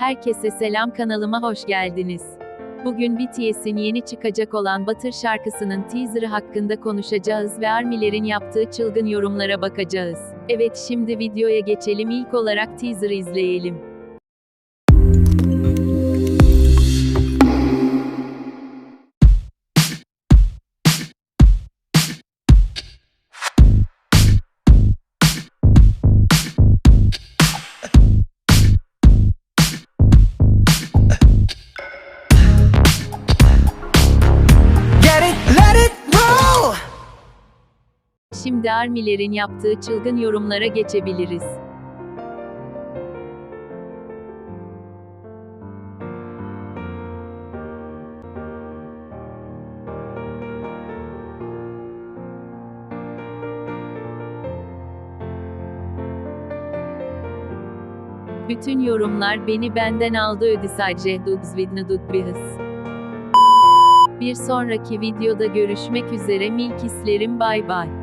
Herkese selam kanalıma hoş geldiniz. Bugün BTS'in yeni çıkacak olan Batır şarkısının teaserı hakkında konuşacağız ve ARMY'lerin yaptığı çılgın yorumlara bakacağız. Evet şimdi videoya geçelim ilk olarak teaser'ı izleyelim. Şimdi ARMY'lerin yaptığı çılgın yorumlara geçebiliriz. Bütün yorumlar beni benden aldı ödü sadece Dugsvidne Dudbihis. Bir sonraki videoda görüşmek üzere milkislerim bay bay.